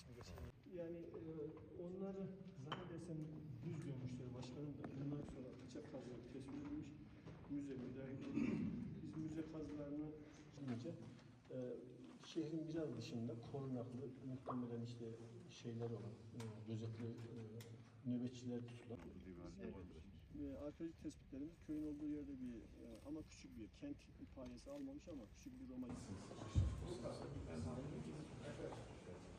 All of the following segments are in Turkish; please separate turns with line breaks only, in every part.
ismi geçen. Yani e, onları zannedersem düz görmüşler başkanım da bundan sonra bıçak kazıları tespit edilmiş. Müze müdahil. Biz müze kazılarını iyice e, şehrin biraz dışında korunaklı muhtemelen işte şeyler olan e, gözetli e, nöbetçiler tutulan e, arkeolojik tespitlerimiz köyün olduğu yerde bir e, ama küçük bir kent payesi almamış ama küçük bir Roma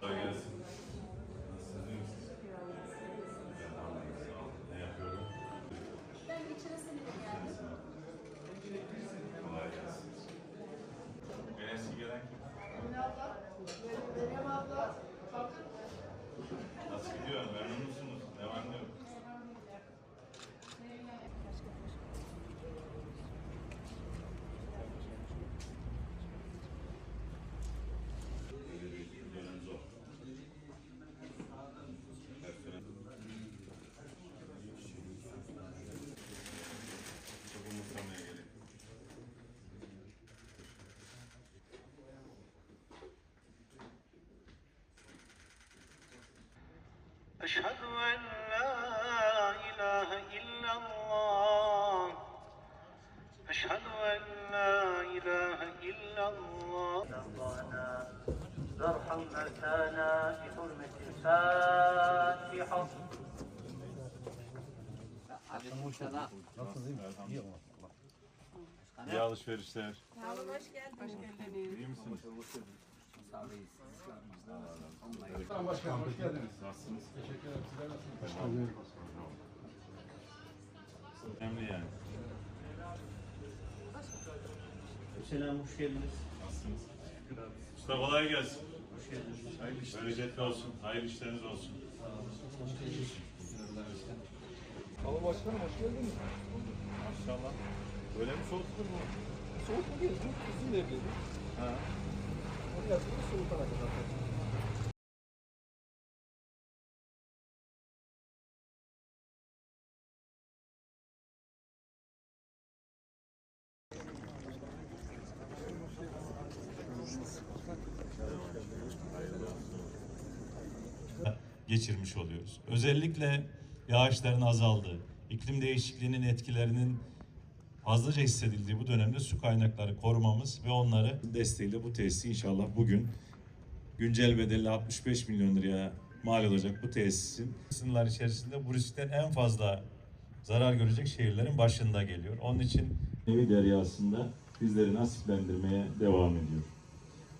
Kolay gelsin. Nasılsınız, iyi misiniz? Elhamdülillah. Ne yapıyordun?
Ben geçen sene de geldim.
Kolay gelsin. En eski gelen kim? Nasıl gidiyor? Memnun musunuz? Ne var ne yok? Böyle bir dönem zor. Personel- Çok umutlamaya gerek yok.
أشهد أن لا إله إلا الله أشهد أن لا إله إلا الله ربنا وارحم موتانا بحرمة الفاتحة
İyi alışverişler.
Sağ olun, hoş geldiniz. Hoş geldiniz.
İyi misiniz?
Başkanım hoş geldiniz.
Nasılsınız?
Teşekkür ederim. Sizler nasılsınız?
Önemli yani.
Selam hoş geldiniz.
Nasılsınız? Usta kolay gelsin.
Hoş geldiniz.
Hayırlı işler. Bereketli olsun. Hayırlı işleriniz olsun.
Ama başkanım hoş geldiniz.
Maşallah. Böyle mi soğutulur mu?
Soğuk mu geldi? Bizim de evliydi.
Ha.
Yaptık soğutana kadar.
geçirmiş oluyoruz. Özellikle yağışların azaldığı, iklim değişikliğinin etkilerinin fazlaca hissedildiği bu dönemde su kaynakları korumamız ve onları desteğiyle bu tesisi inşallah bugün güncel bedeli 65 milyon liraya mal olacak bu tesisin sınırlar içerisinde bu riskten en fazla zarar görecek şehirlerin başında geliyor. Onun için Nevi deryasında bizleri nasiplendirmeye devam ediyor.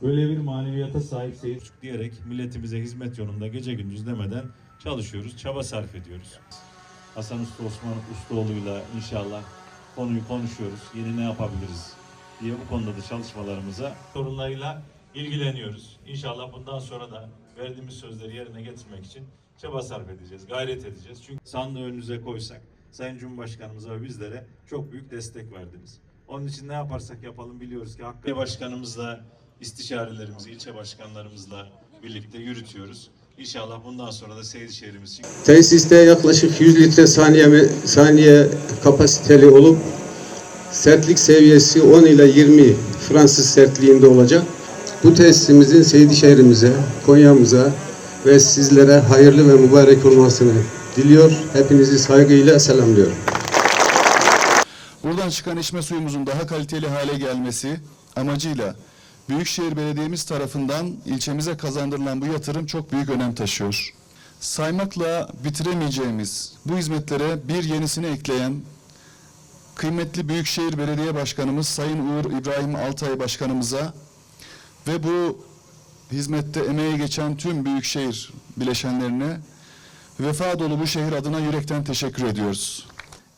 Böyle bir maneviyata sahip seyir diyerek milletimize hizmet yolunda gece gündüz demeden çalışıyoruz, çaba sarf ediyoruz. Hasan Usta Osman Ustaoğlu'yla inşallah konuyu konuşuyoruz. Yeni ne yapabiliriz diye bu konuda da çalışmalarımıza sorunlarıyla ilgileniyoruz. İnşallah bundan sonra da verdiğimiz sözleri yerine getirmek için çaba sarf edeceğiz, gayret edeceğiz. Çünkü sandığı önünüze koysak Sayın Cumhurbaşkanımıza ve bizlere çok büyük destek verdiniz. Onun için ne yaparsak yapalım biliyoruz ki Hakkı Başkanımızla istişarelerimizi ilçe başkanlarımızla birlikte yürütüyoruz. İnşallah bundan sonra da Seydişehir'imiz için
Tesiste yaklaşık 100 litre saniye, saniye kapasiteli olup sertlik seviyesi 10 ile 20 Fransız sertliğinde olacak. Bu tesisimizin Seydişehir'imize, Konya'mıza ve sizlere hayırlı ve mübarek olmasını diliyor. Hepinizi saygıyla selamlıyorum.
Buradan çıkan içme suyumuzun daha kaliteli hale gelmesi amacıyla Büyükşehir Belediyemiz tarafından ilçemize kazandırılan bu yatırım çok büyük önem taşıyor. Saymakla bitiremeyeceğimiz bu hizmetlere bir yenisini ekleyen kıymetli Büyükşehir Belediye Başkanımız Sayın Uğur İbrahim Altay Başkanımıza ve bu hizmette emeği geçen tüm Büyükşehir bileşenlerine vefa dolu bu şehir adına yürekten teşekkür ediyoruz.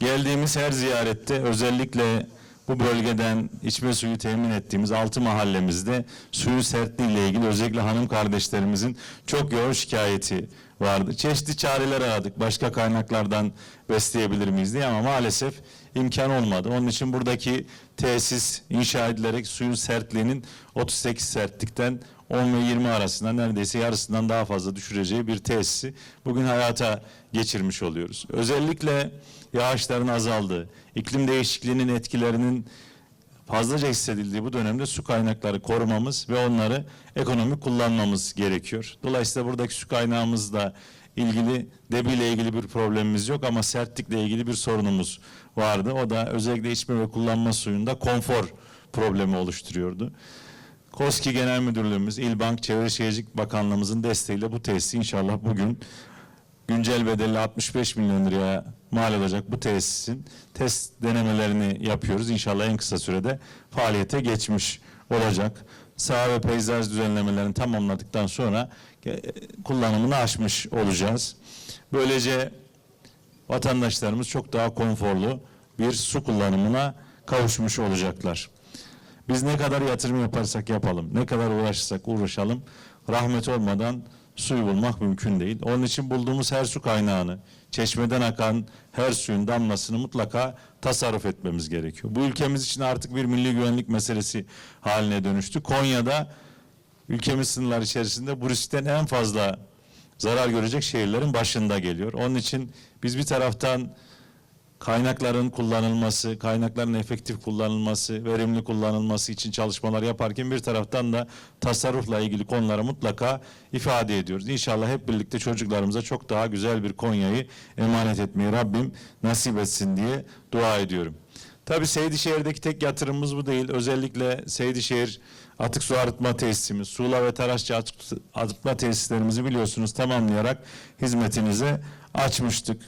Geldiğimiz her ziyarette özellikle bu bölgeden içme suyu temin ettiğimiz altı mahallemizde suyun sertliği ile ilgili özellikle hanım kardeşlerimizin çok yoğun şikayeti vardı. Çeşitli çareler aradık. Başka kaynaklardan besleyebilir miyiz diye ama maalesef imkan olmadı. Onun için buradaki tesis inşa edilerek suyun sertliğinin 38 sertlikten 10 ve 20 arasında neredeyse yarısından daha fazla düşüreceği bir tesisi bugün hayata geçirmiş oluyoruz. Özellikle yağışların azaldığı, iklim değişikliğinin etkilerinin fazlaca hissedildiği bu dönemde su kaynakları korumamız ve onları ekonomik kullanmamız gerekiyor. Dolayısıyla buradaki su kaynağımızla ilgili debiyle ilgili bir problemimiz yok ama sertlikle ilgili bir sorunumuz vardı. O da özellikle içme ve kullanma suyunda konfor problemi oluşturuyordu. KOSKİ Genel Müdürlüğümüz, İlbank Çevre Şehircilik Bakanlığımızın desteğiyle bu tesisi inşallah bugün güncel bedeli 65 milyon liraya mal olacak bu tesisin test denemelerini yapıyoruz. İnşallah en kısa sürede faaliyete geçmiş olacak. Saha ve peyzaj düzenlemelerini tamamladıktan sonra e, kullanımını açmış olacağız. Böylece vatandaşlarımız çok daha konforlu bir su kullanımına kavuşmuş olacaklar. Biz ne kadar yatırım yaparsak yapalım, ne kadar uğraşırsak uğraşalım, rahmet olmadan suyu bulmak mümkün değil. Onun için bulduğumuz her su kaynağını, çeşmeden akan her suyun damlasını mutlaka tasarruf etmemiz gerekiyor. Bu ülkemiz için artık bir milli güvenlik meselesi haline dönüştü. Konya'da ülkemiz sınırları içerisinde bu riskten en fazla zarar görecek şehirlerin başında geliyor. Onun için biz bir taraftan kaynakların kullanılması, kaynakların efektif kullanılması, verimli kullanılması için çalışmalar yaparken bir taraftan da tasarrufla ilgili konuları mutlaka ifade ediyoruz. İnşallah hep birlikte çocuklarımıza çok daha güzel bir Konya'yı emanet etmeyi Rabbim nasip etsin diye dua ediyorum. Tabii Seydişehir'deki tek yatırımımız bu değil. Özellikle Seydişehir atık su arıtma tesisimiz, Suğla ve Taraşçı atık arıtma tesislerimizi biliyorsunuz tamamlayarak hizmetinize açmıştık.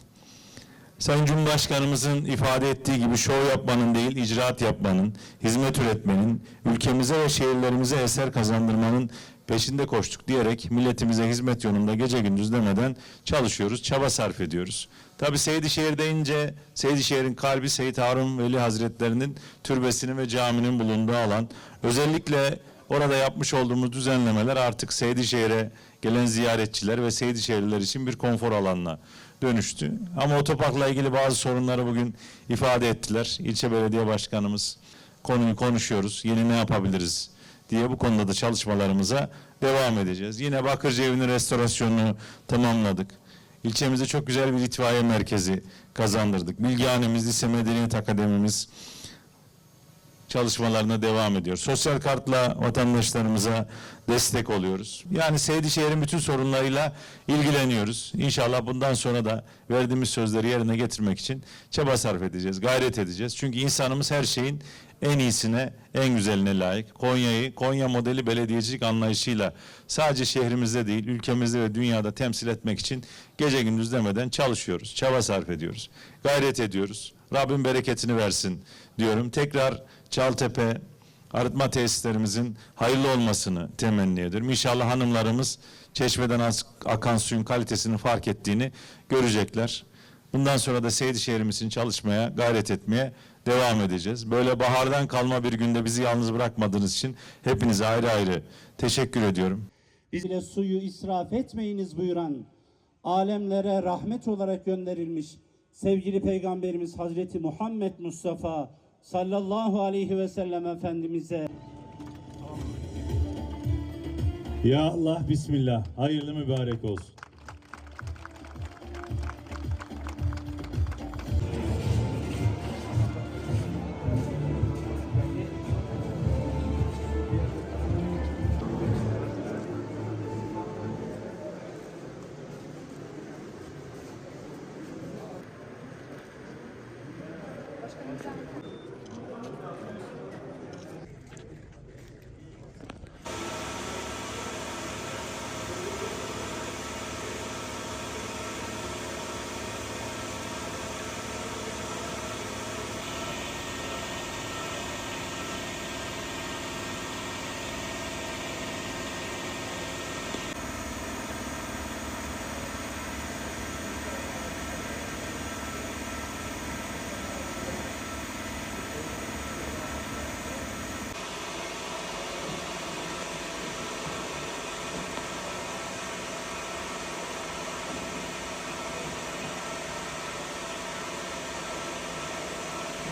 Sayın Cumhurbaşkanımızın ifade ettiği gibi şov yapmanın değil, icraat yapmanın, hizmet üretmenin, ülkemize ve şehirlerimize eser kazandırmanın peşinde koştuk diyerek milletimize hizmet yolunda gece gündüz demeden çalışıyoruz, çaba sarf ediyoruz. Tabi Seydişehir deyince Seydişehir'in kalbi Seyit Harun Veli Hazretlerinin türbesinin ve caminin bulunduğu alan. Özellikle orada yapmış olduğumuz düzenlemeler artık Seydişehir'e gelen ziyaretçiler ve Seydişehirliler için bir konfor alanına dönüştü. Ama otoparkla ilgili bazı sorunları bugün ifade ettiler. İlçe belediye başkanımız konuyu konuşuyoruz. Yeni ne yapabiliriz diye bu konuda da çalışmalarımıza devam edeceğiz. Yine Bakırcı Evi'nin restorasyonunu tamamladık. İlçemize çok güzel bir itfaiye merkezi kazandırdık. Bilgihanemiz, Lise Medeniyet Akademimiz çalışmalarına devam ediyor. Sosyal kartla vatandaşlarımıza destek oluyoruz. Yani Seydişehir'in bütün sorunlarıyla ilgileniyoruz. İnşallah bundan sonra da verdiğimiz sözleri yerine getirmek için çaba sarf edeceğiz, gayret edeceğiz. Çünkü insanımız her şeyin en iyisine, en güzeline layık. Konya'yı, Konya modeli belediyecilik anlayışıyla sadece şehrimizde değil, ülkemizde ve dünyada temsil etmek için gece gündüz demeden çalışıyoruz, çaba sarf ediyoruz, gayret ediyoruz. Rabbim bereketini versin diyorum. Tekrar Çaltepe arıtma tesislerimizin hayırlı olmasını temenni ediyorum. İnşallah hanımlarımız çeşmeden az- akan suyun kalitesini fark ettiğini görecekler. Bundan sonra da Seydişehir'imiz için çalışmaya, gayret etmeye devam edeceğiz. Böyle bahardan kalma bir günde bizi yalnız bırakmadığınız için hepinize ayrı ayrı teşekkür ediyorum.
bile suyu israf etmeyiniz buyuran, alemlere rahmet olarak gönderilmiş sevgili Peygamberimiz Hazreti Muhammed Mustafa sallallahu aleyhi ve sellem Efendimiz'e
Ya Allah Bismillah. Hayırlı mübarek olsun.